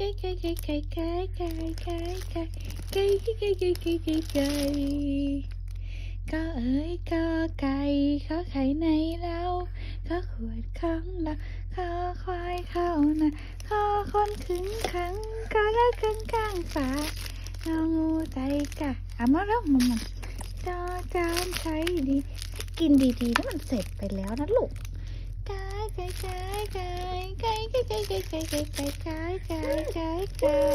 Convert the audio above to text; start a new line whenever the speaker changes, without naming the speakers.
ไก่ไก่ไก่ไก่ไก่ไก่ไก่ไก่ไก่ไก่ไก่ไก่ไก่ไก่ก็เอ้ยก็ไก่เขาไข่ในเราก็ขวดข้างละข้าควายเข้านะข้าคนขึงขังก็แล้วข้างข้างฝางองูใจกะอะมาแล้วมามาจอจานใช้ดี กินดีๆแล้วมันเสร็จไปแล้วนะลูกไก่ไก่ไก่ไก่ ไก่ไก่ไก่ไก่ไ